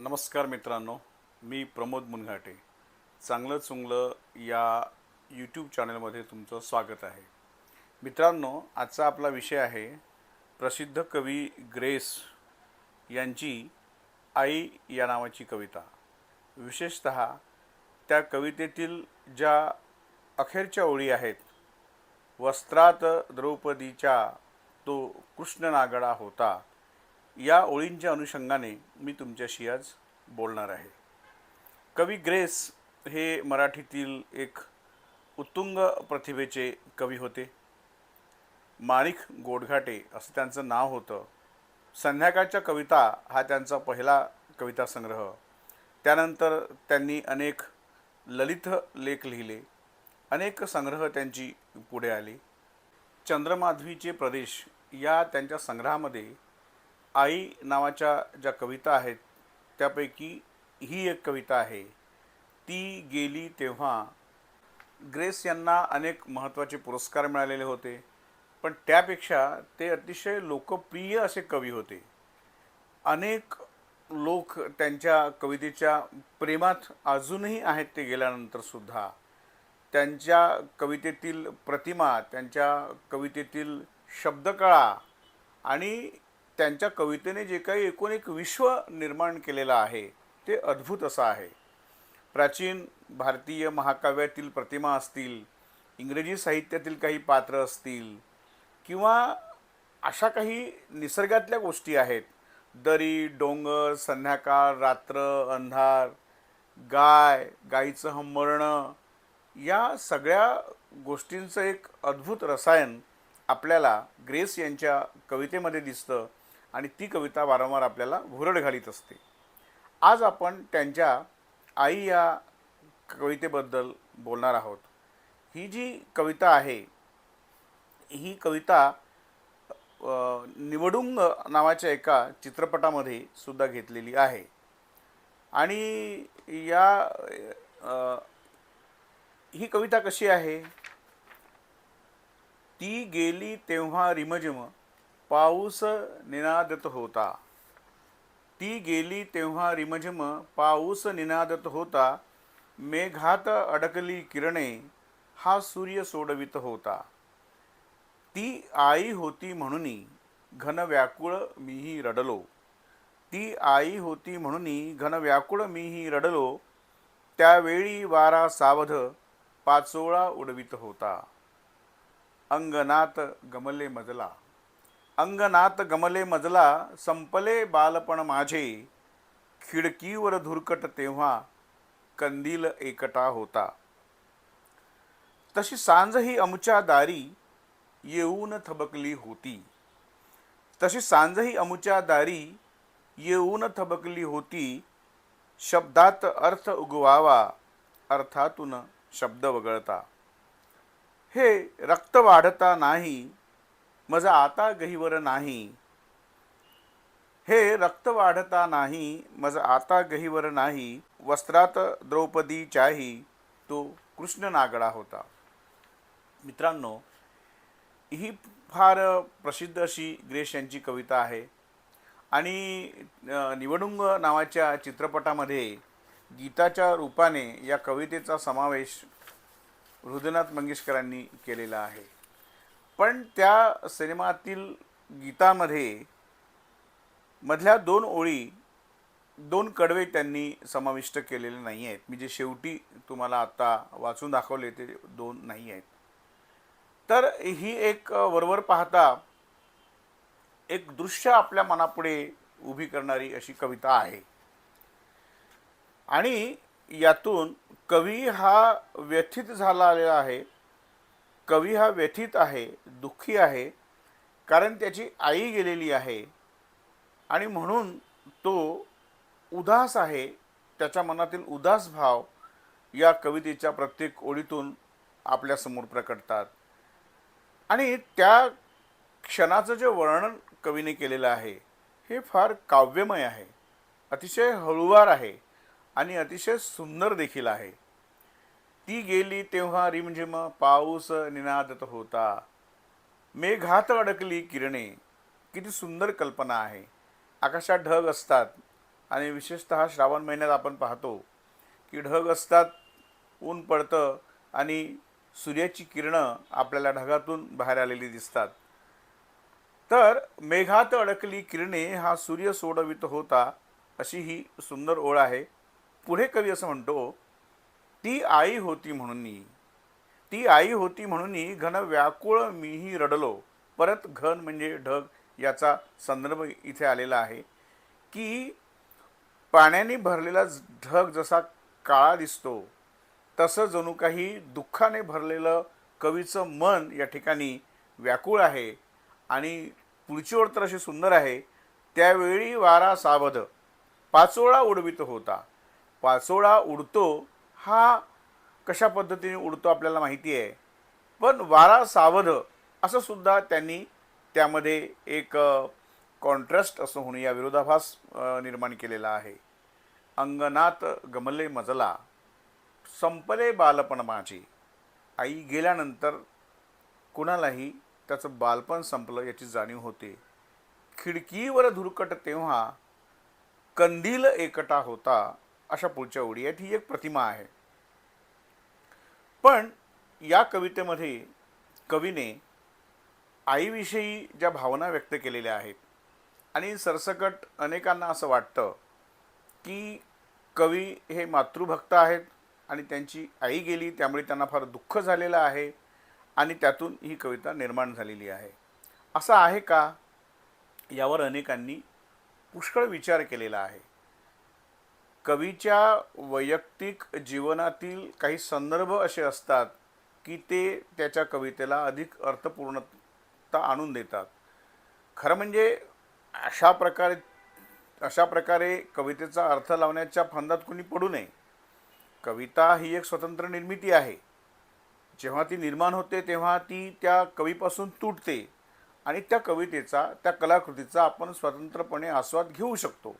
नमस्कार मित्रांनो मी प्रमोद मुनघाटे. चांगलं चुंगलं या यूट्यूब चॅनलमध्ये तुमचं स्वागत आहे. मित्रांनो आजचा आपला विषय आहे प्रसिद्ध कवी ग्रेस यांची आई या नावाची कविता. विशेषत त्या कवितेतील ज्या अखेरच्या ओळी आहेत वस्त्रात द्रौपदीच्या तो कृष्ण नागडा होता या ओळींच्या अनुषंगाने मी तुमच्याशी आज बोलणार आहे. कवी ग्रेस हे मराठीतील एक उत्तुंग प्रतिभेचे कवी होते. माणिक गोडघाटे असं त्यांचं नाव होतं. संध्याकाळच्या कविता हा त्यांचा पहिला कविता संग्रह. त्यानंतर त्यांनी अनेक ललित लेख लिहिले. अनेक संग्रह त्यांची पुढे आली. चंद्रमाधवीचे प्रदेश या त्यांच्या संग्रहामध्ये आई नावाच्या ज्या कविता आहेत त्यापैकी ही एक कविता आहे. ती गेली तेव्हा ग्रेस यांना अनेक महत्त्वाचे पुरस्कार मिळालेले होते पण त्यापेक्षा ते अतिशय लोकप्रिय असे कवी होते. अनेक लोक त्यांच्या कवितेच्या प्रेमात अजूनही आहेत ते गेल्यानंतर सुद्धा. त्यांच्या कवितेतील प्रतिमा त्यांच्या कवितेतील शब्दकळा आणि त्यांच्या कवितेने जे काही एकूण एक विश्व निर्माण केलेलं आहे ते अद्भुत असं आहे. प्राचीन भारतीय महाकाव्यातील प्रतिमा असतील इंग्रजी साहित्यातील काही पात्र असतील किंवा अशा काही निसर्गातल्या गोष्टी आहेत. दरी डोंगर संध्याकाळ रात्र अंधार गाय गाईचं हंबरणं या सगळ्या गोष्टींचं एक अद्भुत रसायन आपल्याला ग्रेस यांच्या कवितेमध्ये दिसतं. आणि ती कविता वारंवार आपल्याला भुरड घालीत असते. आज आपण त्यांच्या आई या कवितेबद्दल बोलणार आहोत. ही जी कविता आहे ही कविता निवडुंग नावाच्या एका चित्रपटामध्ये सुद्धा घेतलेली आहे. आणि या ही कविता कशी आहे? ती गेली तेव्हा रिमझिम. पाऊस निनादत होता. ती गेली तेव्हा रिमझिम पाऊस निनादत होता. मेघात अडकली किरणे हा सूर्य सोडवित होता. ती आई होती म्हणून घन व्याकुळ मीही रडलो. ती आई होती म्हणून घन व्याकुळ मीही रडलो. त्यावेळी वारा सावध पाचोळा उडवित होता. अंगणात गमले मजला. अंगनात गमले मजला संपले बालपण माझे. खिडकीवर धुरकट तेव्हा कंदील एकटा होता. तशी सांजही अमुच्या दारी येऊन थबकली होती. तशी सांजही अमुच्या दारी येऊन थबकली होती. शब्दात अर्थ उगवावा अर्थातून शब्द वगळता. हे रक्त वाढता नाही मज आता गहिवर नाही. हे रक्त वाढता नाही मज आता गहिवर नाही वस्त्रात द्रौपदीच्याही तो कृष्ण नागडा होता. मित्रांनो ही फार प्रसिद्ध अशी ग्रेश यांची कविता आहे. आणि निवडुंग नावाच्या चित्रपटामध्ये गीताच्या रूपाने या कवितेचा समावेश हृदयनाथ मंगेशकरांनी केलेला आहे. पण त्या सिनेमातील गीतामध्ये मधल्या दोन ओळी दोन कडवे त्यांनी समाविष्ट केलेले नाही आहेत. मी जे शेवटी तुम्हाला आता वाचून दाखवले ते दोन नाही आहेत. तर ही एक वरवर पाहता एक दृश्य आपल्या मनापुढे उभी करणारी अशी कविता आहे. आणि यातून कवी हा व्यथित झालेला आहे. कवी हा व्यथित आहे दुःखी आहे कारण त्याची आई गेलेली आहे. आणि म्हणून तो उदास आहे त्याच्या मनातील उदास भाव या कवितेच्या प्रत्येक ओळीतून आपल्यासमोर प्रकटतात. आणि त्या क्षणाचं जे वर्णन कवीने केलेलं आहे हे फार काव्यमय आहे. अतिशय हळुवार आहे आणि अतिशय सुंदर देखील आहे. ती गेली तेव्हा रिमझिम म्हणजे पाऊस निनादत होता. मेघात अडकली किरणे. किती सुंदर कल्पना आहे. आकाशात ढग असतात आणि विशेषतः श्रावण महिन्यात आपण पाहतो की ढग असतात ऊन पडतं आणि सूर्याची किरणं आपल्याला ढगातून बाहेर आलेली दिसतात. तर मेघात अडकली किरणे हा सूर्य सोडवित होता अशी ही सुंदर ओळ आहे. पुढे कवी असं म्हणतो ती आई होती म्हणून ती आई होती म्हणून घन व्याकुळ मीही रडलो. परत घन म्हणजे ढग याचा संदर्भ इथे आलेला आहे की पाण्याने भरलेला ढग जसा काळा दिसतो तसं जणू काही दुःखाने भरलेलं कवीचं मन या ठिकाणी व्याकुळ आहे आणि पुढची ओळ तर अशी सुंदर आहे. त्यावेळी वारा सावध पाचोळा उडवित होता. पाचोळा उडतो हा कशा पद्धतीने उडतो आपल्याला माहिती आहे. पण वारा सावध असं सुद्धा त्यांनी त्यामध्ये एक कॉन्ट्रास्ट असं होणं या विरोधाभास निर्माण केलेला आहे. अंगणात गमले मजला संपले बालपण माझे आई गेल्यानंतर कुणालाही त्याचं बालपण संपलं याची जाणीव होते. खिडकीवर धुरकट तेव्हा कंदील एकटा होता. अशा पुढच्या ओळी आहेत. ही एक प्रतिमा आहे. पण या कवितेमध्ये कवीने आईविषयी ज्या भावना व्यक्त केलेल्या आहेत आणि सरसकट अनेकांना असं वाटतं की कवी हे मातृभक्त आहेत आणि त्यांची आई गेली त्यामुळे त्यांना फार दुःख झालेलं आहे आणि त्यातून ही कविता निर्माण झालेली आहे. असं आहे का? यावर अनेकांनी पुष्कळ विचार केलेला आहे. कवीच्या वैयक्तिक जीवनातील काही संदर्भ असे असतात की ते त्याच्या कवितेला अधिक अर्थपूर्णता आणून देतात. खरं म्हणजे अशा प्रकारे अशा प्रकारे कवितेचा अर्थ लावण्याच्या फंदात कुणी पडू नये. कविता ही एक स्वतंत्र निर्मिती आहे. जेव्हा ती निर्माण होते तेव्हा ती त्या कवीपासून तुटते आणि त्या कवितेचा त्या कलाकृतीचा आपण स्वतंत्रपणे आस्वाद घेऊ शकतो.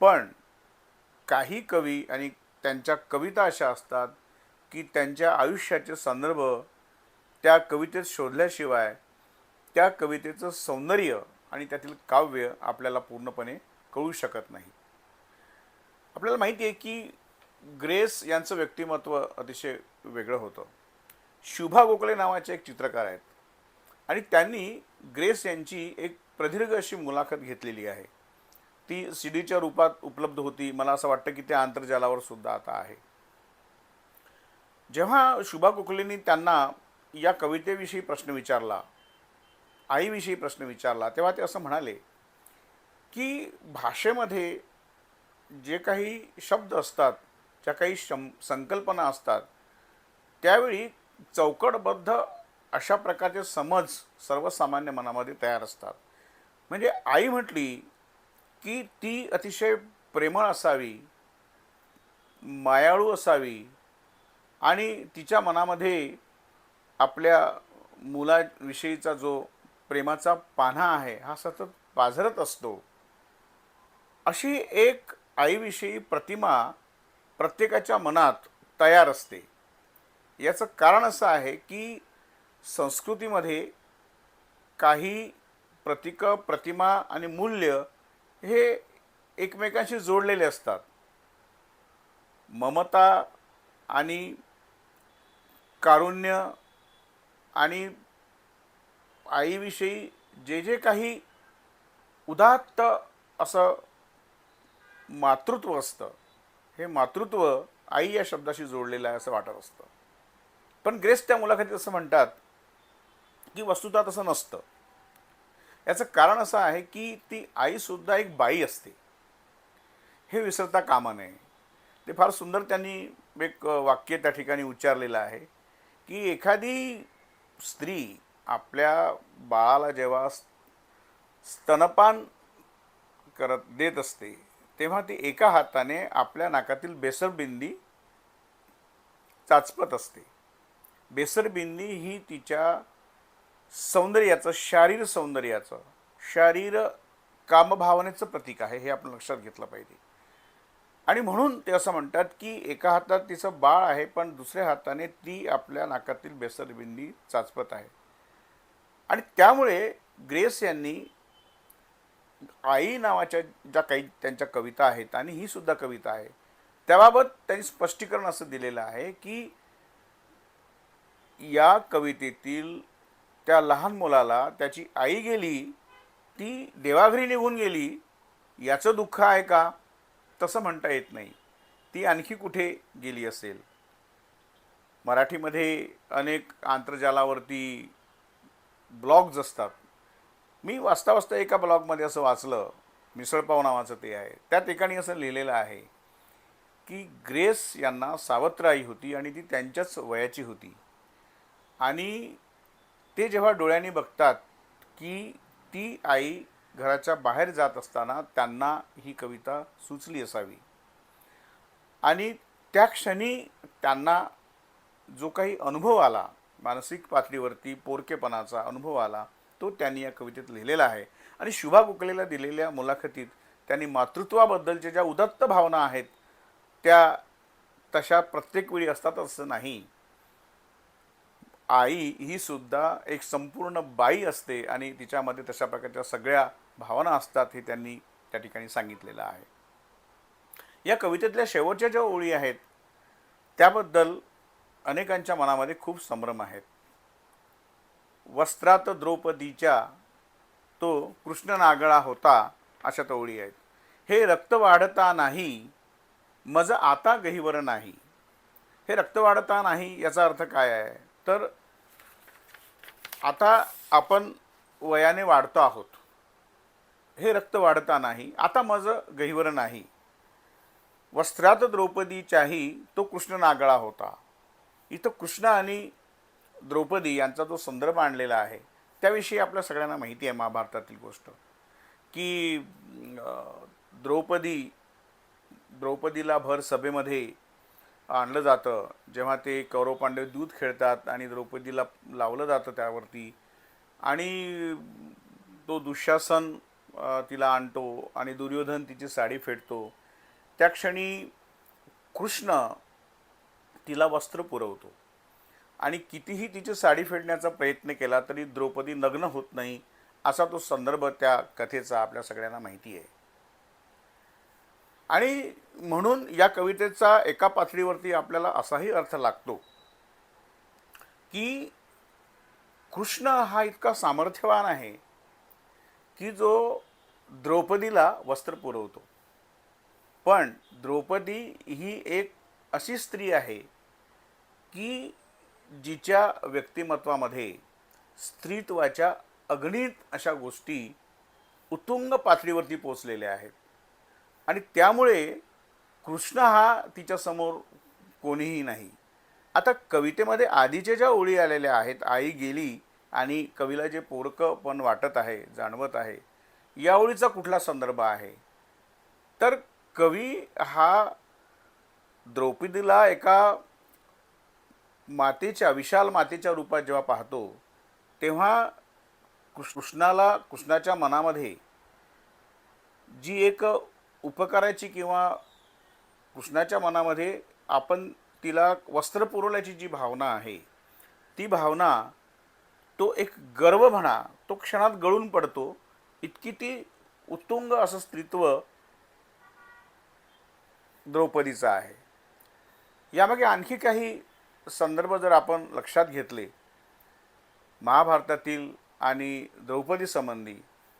पण काही कवी आणि त्यांच्या कविता अशा असतात की त्यांच्या आयुष्याचे संदर्भ त्या कवितेत शोधल्याशिवाय त्या कवितेचं सौंदर्य आणि त्यातील काव्य आपल्याला पूर्णपणे कळू शकत नाही. आपल्याला माहिती आहे की ग्रेस यांचं व्यक्तिमत्व अतिशय वेगळं होतं. शुभा गोखले नावाचे एक चित्रकार आहेत. आणि त्यांनी ग्रेस यांची एक प्रदीर्घ अशी मुलाखत घेतलेली आहे. ती सी डीच्या रूपात उपलब्ध होती. मला असं वाटतं की ते आंतरजालावर सुद्धा आता आहे. जेव्हा शुभा कुकलेंनी त्यांना या कवितेविषयी प्रश्न विचारला आईविषयी प्रश्न विचारला तेव्हा ते असं म्हणाले की भाषेमध्ये जे काही शब्द असतात ज्या काही शं संकल्पना असतात त्यावेळी चौकटबद्ध अशा प्रकारचे समज सर्वसामान्य मनामध्ये तयार असतात. म्हणजे आई म्हटली की ती अतिशय प्रेमळ असावी मायाळू असावी आणि तिच्या मनामध्ये आपल्या मुलाविषयीचा जो प्रेमाचा पान्हा आहे हा सतत पाझरत असतो. अशी एक आईविषयी प्रतिमा प्रत्येकाच्या मनात तयार असते. याचं कारण असं आहे की संस्कृतीमध्ये काही प्रतीक प्रतिमा आणि मूल्य हे एकमेकांशी जोडलेले असतात. ममता आणि कारुण्य आणि आईविषयी जे जे काही उदात्त असं मातृत्व असतं हे मातृत्व आई या शब्दाशी जोडलेलं आहे असं वाटत असतं. पण ग्रेस त्या मुलाखतीत असं म्हणतात की वस्तुतः तसं नसतं. याचं कारण असं आहे की ती आईसुद्धा एक बाई असते. हे विसरता कामा नये. ते फार सुंदर त्यांनी एक वाक्य त्या ठिकाणी उच्चारलेलं आहे की एखादी स्त्री आपल्या बाळाला जेव्हा स्तनपान करत देत असते तेव्हा ती एका हाताने आपल्या नाकातील बेसरबिंदी चाचपत असते. बेसरबिंदी ही तिच्या सौंदर्याचं शारीर सौंदर्याचं शारीर कामभावनेचं प्रतीक आहे हे आपण लक्षात घेतलं पाहिजे. आणि म्हणून ते असं म्हणतात की एका हातात तिचं बाळ आहे पण दुसऱ्या हाताने ती आपल्या नाकातील बेसरबिंदी चाचपत आहे. आणि त्यामुळे ग्रेस यांनी आई नावाच्या ज्या काही त्यांच्या कविता आहेत आणि ही सुद्धा कविता आहे त्याबाबत त्यांनी स्पष्टीकरण असं दिलेलं आहे की या कवितेतील त्या लहान मुलाला त्याची आई गेली ती देवाघरी निघून गेली याचं दुःख आहे का? तसं म्हणता येत नाही. ती आणखी कुठे गेली असेल? मराठीमध्ये अनेक आंतरजालावरती ब्लॉग्ज असतात. मी वाचता वाचता एका ब्लॉगमध्ये असं वाचलं मिसळपाव नावाचं ते आहे. त्या ठिकाणी असं लिहिलेलं आहे की ग्रेस यांना सावत्र आई होती आणि ती त्यांच्याच वयाची होती. आणि ते जेव्हा डोळ्यांनी बघतात की ती आई घराच्या बाहेर जात असताना त्यांना ही कविता सुचली असावी. आणि त्या क्षणी त्यांना जो काही अनुभव आला मानसिक पातळीवरती पोरकेपणाचा अनुभव आला तो त्यांनी या कवितेत लिहिलेला आहे. आणि शुभा गोखलेला दिलेल्या मुलाखतीत त्यांनी मातृत्वाबद्दलच्या ज्या उदत्त भावना आहेत त्या तशा प्रत्येक वेळी असतात असं नाही. आई ही सुद्धा एक संपूर्ण बाई असते आणि तिच्यामध्ये तशा प्रकारच्या सगळ्या भावना असतात हे त्यांनी त्या ठिकाणी सांगितलेलं आहे. या कवितेतल्या शेवटच्या ज्या ओळी आहेत त्याबद्दल अनेकांच्या मनामध्ये खूप संभ्रम आहेत वस्त्रात द्रौपदीच्या तो कृष्ण नागळा होता अशा त्या ओळी आहेत. हे रक्त वाढता नाही मज आता गहिवर नाही. हे रक्त वाढता नाही याचा अर्थ काय आहे? तर आता आपण वयाने वाढतो आहोत. हे रक्त वाढता नाही आता माझं गहिवर नाही. वस्त्रात द्रौपदीच्याही तो कृष्ण नागळा होता. इथं कृष्ण आणि द्रौपदी यांचा जो संदर्भ आणलेला आहे त्याविषयी आपल्या सगळ्यांना माहिती आहे महाभारतातील गोष्ट. की द्रौपदी द्रौपदीला भर सभेमध्ये आणलं जातं. जेव्हा ते कौरव पांडव दूध खेळतात आणि द्रौपदीला लावलं जातं त्यावरती आणि तो दुःशासन तिला आणतो आणि दुर्योधन तिची साडी फेडतो. त्या क्षणी कृष्ण तिला वस्त्र पुरवतो आणि कितीही तिची साडी फेडण्याचा प्रयत्न केला तरी द्रौपदी नग्न होत नाही असा तो संदर्भ त्या कथेचा आपल्या सगळ्यांना माहिती आहे. आणि म्हणून या कवितेचा एका पातळीवरती आपल्याला असाही अर्थ लागतो की कृष्ण हा इतका सामर्थ्यवान आहे की जो द्रौपदीला वस्त्र पुरवतो. पण द्रौपदी ही एक अशी स्त्री आहे की जिच्या व्यक्तिमत्वामध्ये स्त्रीत्वाच्या अगणित अशा गोष्टी उत्तुंग पातळीवरती पोचलेल्या आहेत. आणि त्यामुळे कृष्ण हा तिच्यासमोर कोणीही नाही. आता कवितेमध्ये आधीच्या ज्या ओळी आलेल्या आहेत आई गेली आणि कवीला जे पोरकं पण वाटत आहे जाणवत आहे या ओळीचा कुठला संदर्भ आहे? तर कवी हा द्रौपदीला एका मातेच्या विशाल मातेच्या रूपात जेव्हा पाहतो तेव्हा कृष्णाला कृष्णाच्या मनामध्ये जी एक उपकाराची किंवा कृष्णाच्या मनामध्ये आपण तिला वस्त्र पुरवल्याची जी भावना आहे ती भावना तो एक गर्व म्हणा तो क्षणात गळून पडतो इतकी ती उत्तुंग असं स्त्रीत्व द्रौपदीचं आहे. यामागे आणखी काही संदर्भ जर आपण लक्षात घेतले महाभारतातील आणि द्रौपदी संबंधी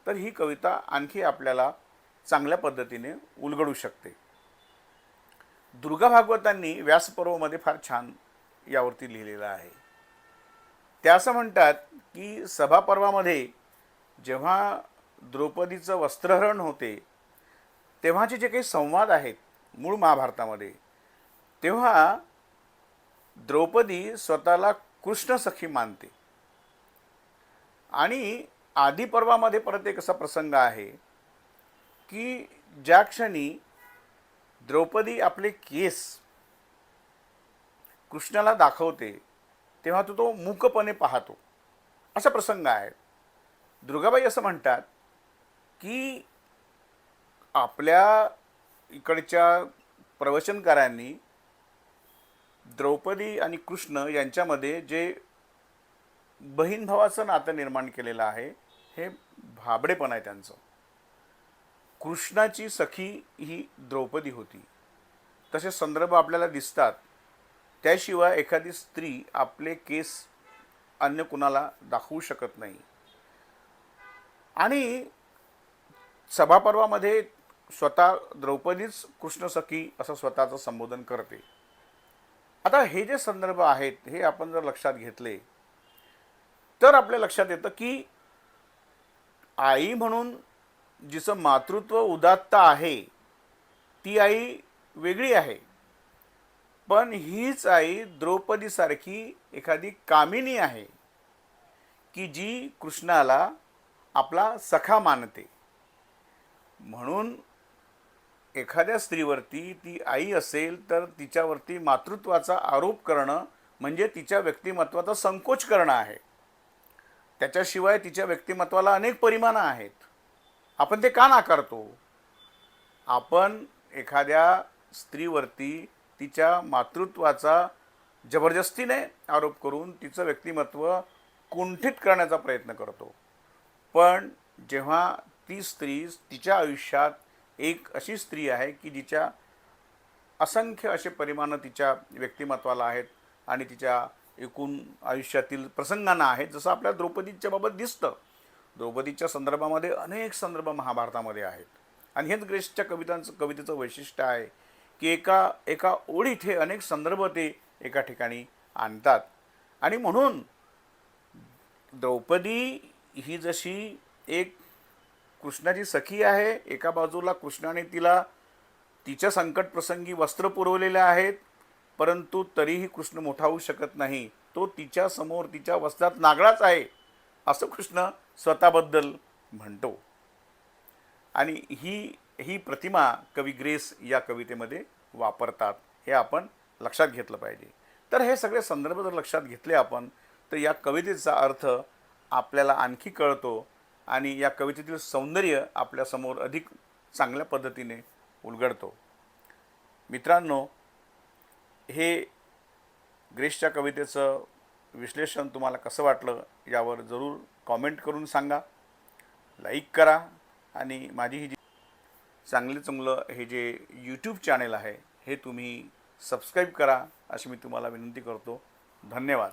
तर ही कविता आणखी आपल्याला चांगल्या पद्धतीने उलगडू शकते. दुर्गा भागवतांनी व्यासपर्वमध्ये फार छान यावरती लिहिलेलं आहे. त्या असं म्हणतात की सभापर्वामध्ये जेव्हा द्रौपदीचं वस्त्रहरण होते तेव्हाचे जे काही संवाद आहेत मूळ महाभारतामध्ये तेव्हा द्रौपदी स्वतःला कृष्ण सखी मानते. आणि आदिपर्वामध्ये परत एक असा प्रसंग आहे की ज्या क्षणी द्रौपदी आपले केस कृष्णाला दाखवते तेव्हा तो तो मूकपणे पाहतो. असा प्रसंग आहे. दुर्गाबाई असं म्हणतात की आपल्या इकडच्या प्रवचनकारांनी द्रौपदी आणि कृष्ण यांच्यामध्ये जे बहीण भावाचं नातं निर्माण केलेलं आहे हे भाबडेपण आहे त्यांचं. कृष्णाची सखी ही द्रौपदी होती. तसे संदर्भ आपल्याला दिसतात. त्याशिवाय एखादी स्त्री आपले केस अन्य कुणाला दाखवू शकत नाही. आणि सभापर्वामध्ये स्वतः द्रौपदीच कृष्ण सखी असं स्वतःचं संबोधन करते. आता हे जे संदर्भ आहेत हे आपण जर लक्षात घेतले तर आपल्या लक्षात येतं की आई म्हणून जिचं मातृत्व उदात्त आहे ती आई वेगळी आहे. पण हीच आई द्रौपदीसारखी एखादी कामिनी आहे की जी कृष्णाला आपला सखा मानते. म्हणून एखाद्या स्त्रीवरती ती आई असेल तर तिच्यावरती मातृत्वाचा आरोप करणं म्हणजे तिच्या व्यक्तिमत्वाचा संकोच करणं आहे. त्याच्याशिवाय तिच्या व्यक्तिमत्वाला अनेक परिमाणं आहेत. आपण ते का नाकारतो? आपण एखाद्या स्त्रीवरती तिच्या मातृत्वाचा जबरदस्तीने आरोप करून तिचं व्यक्तिमत्व कुंठित करण्याचा प्रयत्न करतो. पण जेव्हा ती स्त्री तिच्या आयुष्यात एक अशी स्त्री आहे की जिच्या असंख्य असे परिमाणं तिच्या व्यक्तिमत्वाला आहेत आणि तिच्या एकूण आयुष्यातील प्रसंगांना आहेत जसं आपल्या द्रौपदीच्या बाबत दिसतं. द्रौपदीच्या संदर्भामध्ये अनेक संदर्भ महाभारतामध्ये आहेत. आणि हेच ग्रेसच्या कवितांचं कवितेचं वैशिष्ट्य आहे की एका एका ओळीत हे अनेक संदर्भ ते एका ठिकाणी आणतात. आणि म्हणून द्रौपदी ही जशी एक कृष्णाची सखी आहे एका बाजूला कृष्णाने तिला तिच्या संकटप्रसंगी वस्त्र पुरवलेले आहेत परंतु तरीही कृष्ण मोठा होऊ शकत नाही. तो तिच्यासमोर तिच्या वस्त्रात नागळाच आहे असं कृष्ण स्वतःबद्दल म्हणतो. आणि ही ही प्रतिमा कवी ग्रेस या कवितेमध्ये वापरतात हे आपण लक्षात घेतलं पाहिजे. तर हे सगळे संदर्भ जर लक्षात घेतले आपण तर या कवितेचा अर्थ आपल्याला आणखी कळतो आणि या कवितेतील सौंदर्य आपल्यासमोर अधिक चांगल्या पद्धतीने उलगडतो. मित्रांनो हे ग्रेसच्या कवितेचं विश्लेषण तुम्हाला कसं वाटलं यावर जरूर कॉमेंट करून सांगा लाईक करा आणि माझी ही जी चांगले चांगलं हे जे यूट्यूब चॅनेल आहे हे तुम्ही सबस्क्राईब करा अशी मी तुम्हाला विनंती करतो. धन्यवाद.